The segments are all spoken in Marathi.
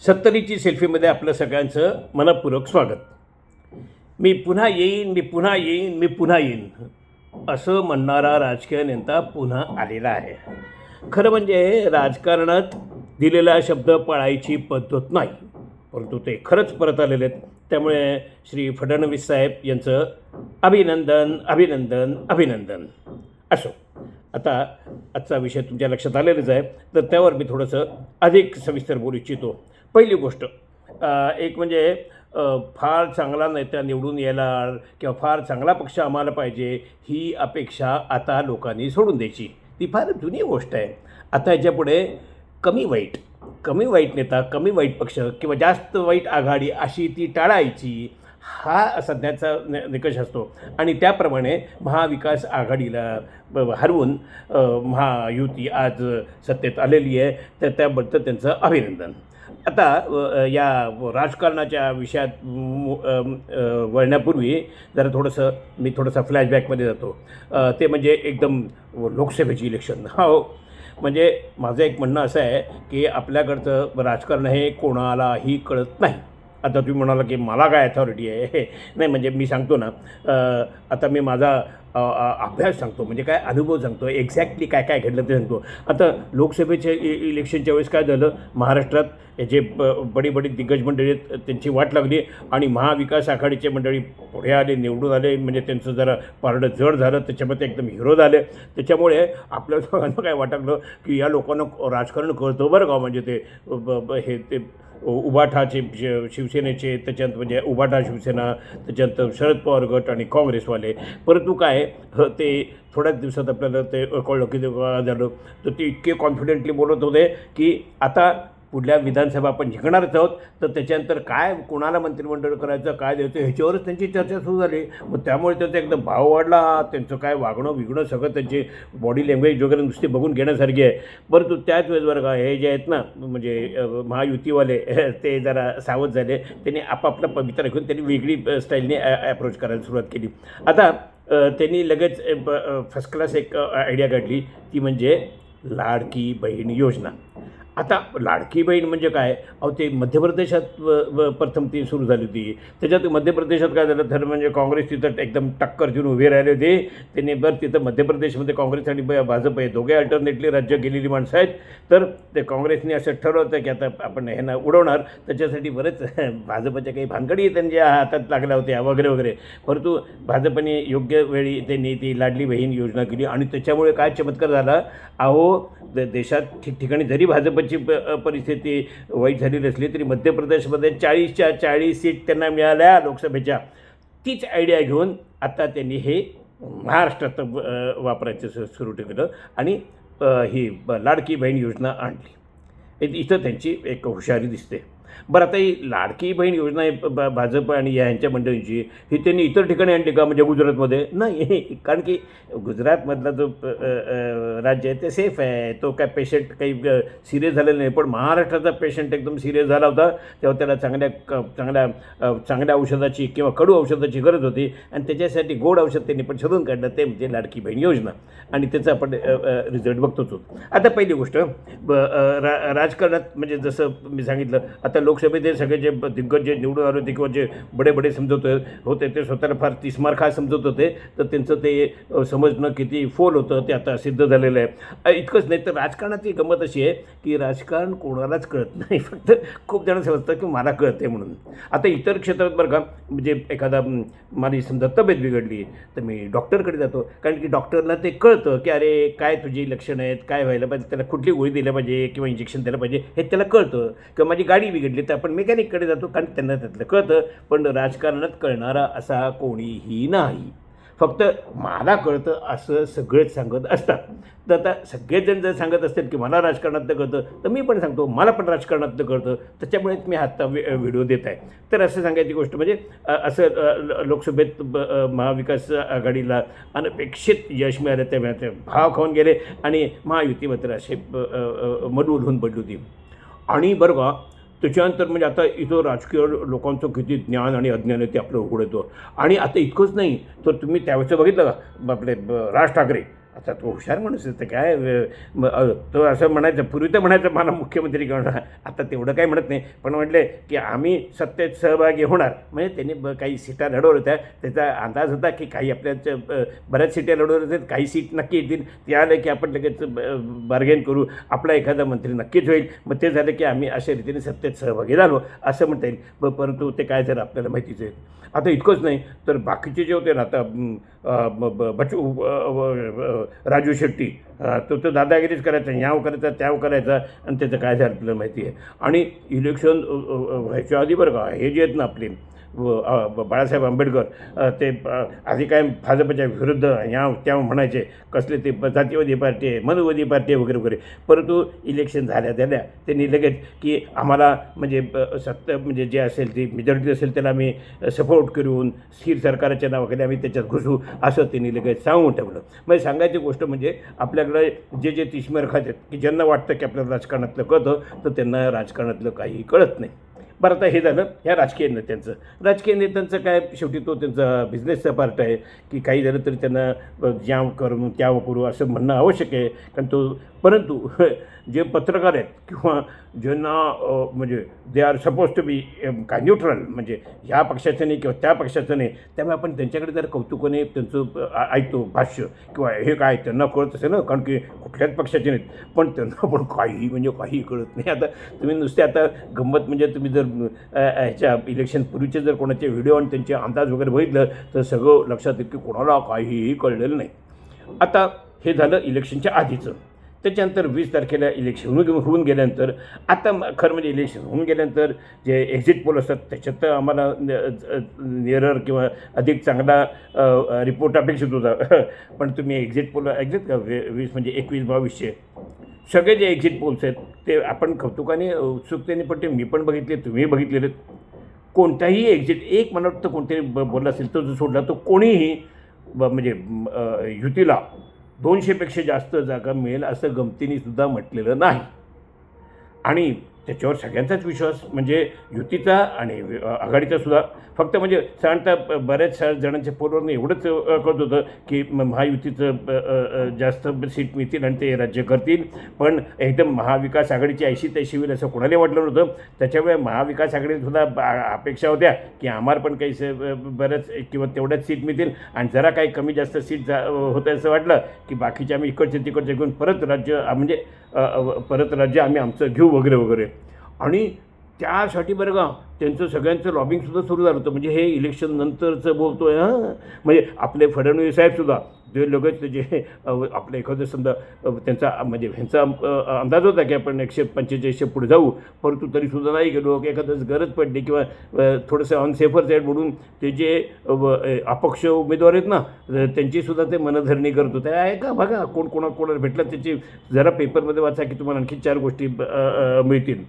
सत्तरीची सेल्फीमध्ये आपलं सगळ्यांचं मनपूर्वक स्वागत. मी पुन्हा येईन मी पुन्हा येईन मी पुन्हा येईन. असं म्हणणारा राजकीय नेता पुन्हा आलेला आहे. खरं म्हणजे राजकारणात दिलेला शब्द पाळायची पद्धत नाही. परंतु ते खरंच परत आलेले आहेत. त्यामुळे श्री फडणवीस साहेब यांचं अभिनंदन अभिनंदन अभिनंदन. असो. आता आजचा विषय तुमच्या लक्षात आलेलाच आहे. तर त्यावर मी थोडंसं अधिक सविस्तर बोलू इच्छितो. पहिली गोष्ट एक म्हणजे फार चांगला नेता निवडून येणार किंवा फार चांगला पक्ष आम्हाला पाहिजे ही अपेक्षा आता लोकांनी सोडून द्यायची. ती फार जुनी गोष्ट आहे. आता याच्यापुढे कमी वाईट कमी वाईट नेता कमी वाईट पक्ष किंवा जास्त वाईट आघाडी अशी ती टाळायची हा सध्याचा निकष असतो. आणि त्याप्रमाणे महाविकास आघाडीला हरवून महायुती आज सत्तेत आलेली आहे. तर त्याबद्दल त्यांचं अभिनंदन. आता या राजकारणाच्या विषयात मु- वळण्यापूर्वी जरा थोडंसं मी थोडंसं फ्लॅशबॅकमध्ये जातो. ते म्हणजे एकदम लोकसभेची इलेक्शन हो. म्हणजे माझं एक म्हणणं असं आहे की आपल्याकडचं राजकारण हे कोणालाही कळत नाही. आता तुम्ही म्हणाला की मला काय अथॉरिटी आहे? नाही म्हणजे मी सांगतो ना आता मी माझा अभ्यास सांगतो म्हणजे काय अनुभव सांगतो एक्झॅक्टली काय काय घडलं ते सांगतो. आता लोकसभेच्या इ इलेक्शनच्या वेळेस काय झालं महाराष्ट्रात हे जे ब बडी बडी दिग्गज मंडळी आहेत त्यांची वाट लागली आणि महाविकास आघाडीचे मंडळी पुढे आले निवडून आले म्हणजे त्यांचं जरा पारडं जड झालं त्याच्यामध्ये एकदम हिरो झाले. त्याच्यामुळे आपल्या लोकांना काय वाटलं की या लोकांना राजकारण करतो बरं का म्हणजे ते ब- ब- हे ते उबाठाचे शि- शिवसेनेचे त्याच्यानंतर म्हणजे उबाठा शिवसेना त्याच्यानंतर शरद पवार गट आणि काँग्रेसवाले. परंतु काय ह, ते थोड्याच दिवसात आपल्याला ते कळलं की ते झालं. तर ते इतके कॉन्फिडेंटली बोलत होते की आता पुढल्या विधानसभा आपण जिंकणारच आहोत. तर त्याच्यानंतर काय कोणाला मंत्रिमंडळ करायचं काय द्यायचं ह्याच्यावरच त्यांची चर्चा सुरू झाली. मग त्यामुळे त्यांचा एकदम भाव वाढला. त्यांचं काय वागणं विगणं सगळं त्यांची बॉडी लँग्वेज वगैरे नुसती बघून घेण्यासारखी आहे. परंतु त्याच वेळेस बरं का हे जे आहेत ना म्हणजे महायुतीवाले ते जरा सावध झाले. त्यांनी आपापला पवित्रा घेऊन त्यांनी वेगळी स्टाईलने अप्रोच करायला सुरुवात केली. आता त्यांनी लगेच फर्स्ट क्लास एक आयडिया काढली. ती म्हणजे लाडकी बहीण योजना. आता लाडकी बहीण म्हणजे काय? अहो ते मध्य प्रदेशात व- व प्रथम ती सुरू झाली होती. त्याच्यात मध्य प्रदेशात काय झालं? तर म्हणजे काँग्रेस तिथं एकदम टक्कर देऊन उभे राहिले होते. त्यांनी बरं तिथं मध्य प्रदेशमध्ये काँग्रेस आणि ब- भाजप हे दोघे अल्टरनेटली राज्य गेलेली माणसं आहेत. तर ते काँग्रेसने असं ठरवलं होतं की आता आपण ह्यांना उडवणार. त्याच्यासाठी बरेच भाजपच्या काही भानगडी त्यांच्या हातात लागल्या होत्या वगैरे वगैरे. परंतु भाजपने योग्य वेळी त्यांनी ती लाडली बहीण योजना केली आणि त्याच्यामुळे काय चमत्कार झाला? अहो द देशात ठिकठिकाणी जरी भाजपची प परिस्थिती वाईट झालेली असली तरी मध्य प्रदेशमध्ये चाळीसच्या चाळीस सीट त्यांना मिळाल्या लोकसभेच्या. तीच आयडिया घेऊन आता त्यांनी हे महाराष्ट्रात वापरायचं सुरू केलं आणि ही ब- लाडकी बहीण योजना आणली. इथं त्यांची एक हुशारी दिसते. बरं आता ही लाडकी बहीण योजना आहे भाजप आणि या ह्यांच्या मंडळींची ही त्यांनी इतर ठिकाणी आणली का म्हणजे गुजरातमध्ये? नाही कारण की गुजरातमधला जो राज्य आहे ते सेफ आहे. तो काय पेशंट काही सिरियस झालेला नाही पण महाराष्ट्राचा पेशंट एकदम सिरियस झाला होता तेव्हा त्याला चांगल्या चांगल्या चांगल्या औषधाची किंवा कडू औषधाची गरज होती. आणि त्याच्यासाठी गोड औषध त्यांनी पण शोधून काढलं ते म्हणजे लाडकी बहीण योजना. आणि त्याचा आपण रिझल्ट बघतोच. आहोत आता पहिली गोष्ट राजकारणात म्हणजे जसं मी सांगितलं आता लोकसभेत हे सगळे जे दिग्गज जे निवडून आले होते किंवा जे बडे बडे समजत होते ते स्वतःला फार तिस्मार हा समजत होते. तर त्यांचं ते समजणं किती फोल होतं ते आता सिद्ध झालेलं आहे. इतकंच नाही तर राजकारणाची गंमत अशी आहे की राजकारण कोणालाच कळत नाही. फक्त खूप जण समजतं की मला कळते म्हणून. आता इतर क्षेत्रात बरं का म्हणजे एखादा माझी समजा तब्येत बिघडली तर मी डॉक्टरकडे जातो. कारण की डॉक्टरला ते कळतं की अरे काय तुझी लक्षणं आहेत काय व्हायला पाहिजे त्याला कुठली गोळी दिल्या पाहिजे किंवा इंजेक्शन द्यायला पाहिजे हे त्याला कळतं. किंवा माझी गाडी बिघडली. तर आपण मेकॅनिककडे जातो कारण त्यांना त्यातलं कळतं पण राजकारणात कळणारा असा कोणीही नाही. फक्त मला कळतं असं सगळेच सांगत असतात. तर आता सगळेजण जर सांगत असतील की मला राजकारणातलं कळतं तर मी पण सांगतो मला पण राजकारणातलं कळतं. त्याच्यामुळेच मी आत्ता व्हि व्हिडिओ देत आहे. तर असं सांगायची गोष्ट म्हणजे असं ल- लोकसभेत ब- महाविकास आघाडीला अनपेक्षित यश मिळालं त्यामुळे भाव खाऊन गेले आणि महायुती मात्र असे अ, होऊन पडली होती. आणि बरं का त्याच्यानंतर म्हणजे आता इथं राजकीय लोकांचं किती ज्ञान आणि अज्ञान आहे ते आपलं उघड येतं. आणि आता इतकंच नाही तर तुम्ही त्यावेळेचं बघितलं का? आपले राज ठाकरे. आता तो हुशार माणूस आहे तर काय तो असं म्हणायचं पूर्वी तर म्हणायचं मला मुख्यमंत्री करणार आता तेवढं काही म्हणत नाही पण म्हटले की आम्ही सत्तेत सहभागी होणार. म्हणजे त्यांनी ब काही सीटा लढवल्या होत्या त्याचा अंदाज होता की काही आपल्या बऱ्याच सीटा लढवल्या होत्या काही सीट नक्की येतील. ते आलं की आपण लगेच बार्गेन करू आपला एखादा मंत्री नक्कीच होईल. मग ते झालं की आम्ही अशा रीतीने सत्तेत सहभागी झालो असं म्हणता येईल. प- परंतु ते काय झालं आपल्याला माहितीच आहे. आता इतकंच नाही तर बाकीचे जे होते ना आता ब- ब- बचू राजू शेट्टी. तो तो दादागिरीच करायचा याव करायचा त्याव करायचा आणि त्याचं काय झालं आपल्याला माहिती आहे? आणि इलेक्शन व्हायच्या आधी बरं का हे जे आहेत ना आपले व- बाळासाहेब आंबेडकर ते आधी काय भाजपच्या विरुद्ध या त्या म्हणायचे कसले ते ब- जातीवादी पार्टी आहे मनवादी पार्टी आहे वगैरे वगैरे. परंतु इलेक्शन झाल्या झाल्या. त्यांनी लगेच की आम्हाला म्हणजे ब- सत्ता म्हणजे जे असेल ती मेजॉरिटी असेल त्याला आम्ही सपोर्ट करून स्थिर सरकारच्या नावाखाली आम्ही त्याच्यात घुसू असं त्यांनी लगेच सांगून ठेवलं. म्हणजे सांगायची गोष्ट म्हणजे आपल्याकडे जे जे तिश्मर खात आहेत की ज्यांना वाटतं की आपल्याला राजकारणातलं कळतं तर त्यांना राजकारणातलं काही कळत नाही. बरं आता हे झालं ह्या राजकीय नेत्यांचं. राजकीय नेत्यांचं काय शेवटी तो त्यांचा बिझनेसचा पार्ट आहे की काही झालं तरी त्यांना ज्या करू त्या करू असं म्हणणं आवश्यक आहे. कारण तो परंतु जे पत्रकार आहेत किंवा ज्यांना म्हणजे they are suppose to be काय न्यूट्रल म्हणजे ह्या पक्षाचं नाही किंवा त्या पक्षाचं नाही त्यामुळे आपण त्यांच्याकडे जर कौतुकाने त्यांचं ऐकतो भाष्य किंवा हे काय त्यांना कळत असेल ना कारण की कुठल्याच पक्षाचे नाहीत. पण त्यांना पण काही म्हणजे काही कळत नाही. आता तुम्ही नुसते आता गंमत म्हणजे तुम्ही जर ह्याच्या इलेक्शन पूर्वीचे जर कोणाचे व्हिडिओ आणि त्यांचे अंदाज वगैरे बघितलं तर सगळं लक्षात येतं की कोणाला काहीही कळलेलं नाही. आता हे झालं इलेक्शनच्या आधीचं. त्याच्यानंतर वीस तारखेला इलेक्शन होऊन होऊन गेल्यानंतर आता खरं म्हणजे इलेक्शन होऊन गेल्यानंतर जे एक्झिट पोल असतात त्याच्यात तर आम्हाला निअरर किंवा अधिक चांगला रिपोर्ट अपेक्षित होता. पण तुम्ही एक्झिट पोल एक्झिट का? वीस म्हणजे एकवीस बावीसशे सगळे जे एक्झिट पोल्स आहेत ते आपण कौतुकाने उत्सुकतेने पण ते मी पण बघितले तुम्ही बघितलेले कोणताही एक्झिट एक मला वाटतं कोणतरी ब बोलला असेल तो जो सोडला तो कोणीही ब म्हणजे युतीला दोनशेपेक्षा जास्त जागा मिळेल असं गमतीने सुद्धा म्हटलेलं नाही. आणि त्याच्यावर सगळ्यांचाच विश्वास म्हणजे युतीचा आणि वि- आघाडीचा सुद्धा. फक्त म्हणजे साधारणतः ब- बऱ्याच जणांच्या पोलवरनं एवढंच कळत होतं की महायुतीचं जास्त सीट मिळतील आणि ते राज्य करतील. पण एकदम महाविकास आघाडीची ऐशी तैशी होईल असं कोणाला वाटलं नव्हतं. त्याच्यामुळे महाविकास आघाडीसुद्धा अपेक्षा होत्या की आम्हाला पण काही स- बऱ्याच किंवा तेवढ्याच सीट मिळतील. आणि जरा काही कमी जास्त सीट जा होतं असं वाटलं की बाकीचे आम्ही इकडचे तिकडचे घेऊन परत राज्य म्हणजे परत राज्य आम्ही आमचं घेऊ वगैरे वगैरे. आणि त्यासाठी बरं का त्यांचं सगळ्यांचं लॉबिंगसुद्धा सुरू झालं होतं. म्हणजे हे इलेक्शन नंतरचं आहे हां? म्हणजे आपले फडणवीस साहेबसुद्धा ते लगेच जे आपलं एखादं समजा त्यांचा म्हणजे ह्यांचा अंदाज होता की आपण एकशे पंचेचाळीसशे पुढे जाऊ परंतु तरीसुद्धा नाही गेलो. की एखादंच गरज पडली किंवा थोडंसं अनसेफर साईड म्हणून ते जे अपक्ष उमेदवार आहेत ना त्यांचीसुद्धा ते मनधरणी करत होते. आहे का बघा कोण कोणा कोणाला भेटलं? त्याची जरा पेपरमध्ये वाचा की तुम्हाला आणखी चार गोष्टी मिळतील.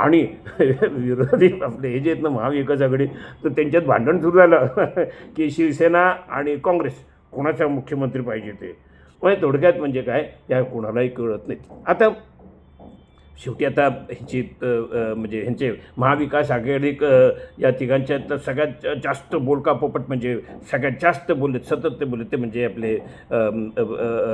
आणि विरोधी आपले हे जे आहेत ना महाविकास आघाडी तर त्यांच्यात भांडण सुरू झालं की शिवसेना आणि काँग्रेस. कोणाचा मुख्यमंत्री पाहिजे ते? म्हणजे थोडक्यात म्हणजे काय? या कोणालाही कळत नाही. आता शेवटी आता ह्यांची म्हणजे ह्यांचे महाविकास आघाडी या तिघांच्या तर सगळ्यात जास्त बोलका पोपट म्हणजे सगळ्यात जास्त बोलले सतत ते बोलले ते म्हणजे आपले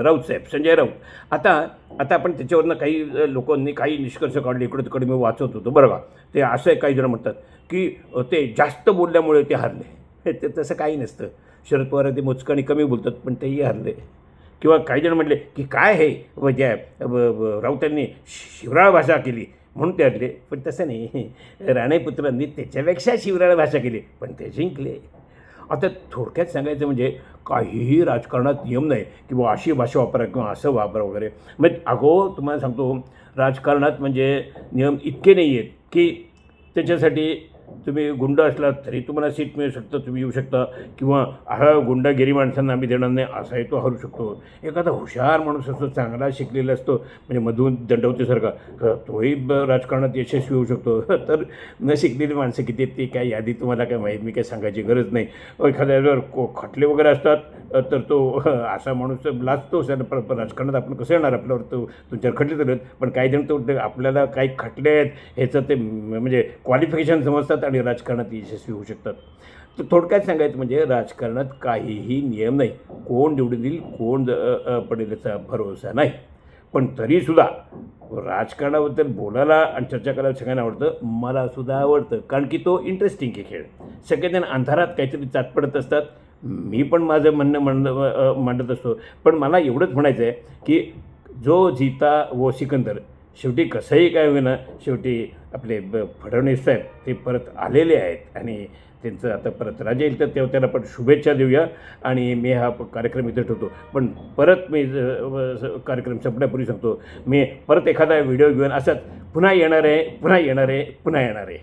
राऊत साहेब संजय राऊत. आता आता आपण त्याच्यावरनं काही लोकांनी काही निष्कर्ष काढले इकडे तिकडे मी वाचत होतो बरं का? ते असं काही जण म्हणतात की ते जास्त बोलल्यामुळे ते हारले. ते तसं काही नसतं. शरद पवार ते मोजकाने कमी बोलतात पण तेही हरले. किंवा काही जण म्हटले की काय हे? म्हणजे राऊतांनी शिवराळ भाषा केली म्हणून ते हरले. पण तसं नाही. राणेपुत्रांनी त्याच्यापेक्षा शिवराळ भाषा केली पण ते जिंकले. आता थोडक्यात सांगायचं म्हणजे काहीही राजकारणात नियम नाही की बा अशी भाषा वापरा किंवा असं वापरा वगैरे. मग अगो तुम्हाला सांगतो राजकारणात म्हणजे नियम इतके नाही आहेत की त्याच्यासाठी तुम्ही गुंड असलात तरी तुम्हाला सीट मिळू शकतं तुम्ही येऊ शकता. किंवा हा गुंडागिरी माणसांना आम्ही देणार नाही असाही तो हरू शकतो. एखादा हुशार माणूस असतो चांगला शिकलेला असतो म्हणजे मधून दंडवतेसारखा तोही ब- राजकारणात यशस्वी होऊ शकतो. तर न शिकलेली माणसं किती आहेत ते काय यादी तुम्हाला काय माहीत मी काय सांगायची गरज नाही. एखाद्यावर को खटले वगैरे असतात तर तो असा माणूस लाजतो. राजकारणात आपण कसं येणार आपल्यावर? तो तुमच्यावर खटले तर पण काही जण तो आपल्याला काही खटले आहेत ह्याचं ते म्हणजे क्वालिफिकेशन समजतात आणि राजकारणात यशस्वी होऊ शकतात. तर थोडक्यात सांगायचं म्हणजे राजकारणात काहीही नियम नाही. कोण निवडून देईल कोण पडेल याचा भरोसा नाही. पण तरीसुद्धा राजकारणाबद्दल बोलायला आणि चर्चा करायला सगळ्यांना आवडतं मला सुद्धा आवडतं. कारण की तो इंटरेस्टिंग आहे खेळ. सगळेजण अंधारात काहीतरी चाटपडत असतात. मी पण माझं म्हणणं म्हणणं मांडत असतो. पण मला एवढंच म्हणायचं आहे की जो जीता व सिकंदर शेवटी कसंही काय होईना शेवटी आपले ब फडणवीस साहेब ते परत आलेले आहेत आणि त्यांचं आता परत राजा येईल तर तेव्हा त्यांना पण शुभेच्छा देऊया आणि मी हा कार्यक्रम इथे ठेवतो. पण परत मी कार्यक्रम संपण्यापूर्वी सांगतो मी परत एखादा व्हिडिओ घेऊन असाच पुन्हा येणार आहे पुन्हा येणार आहे पुन्हा येणार. आहे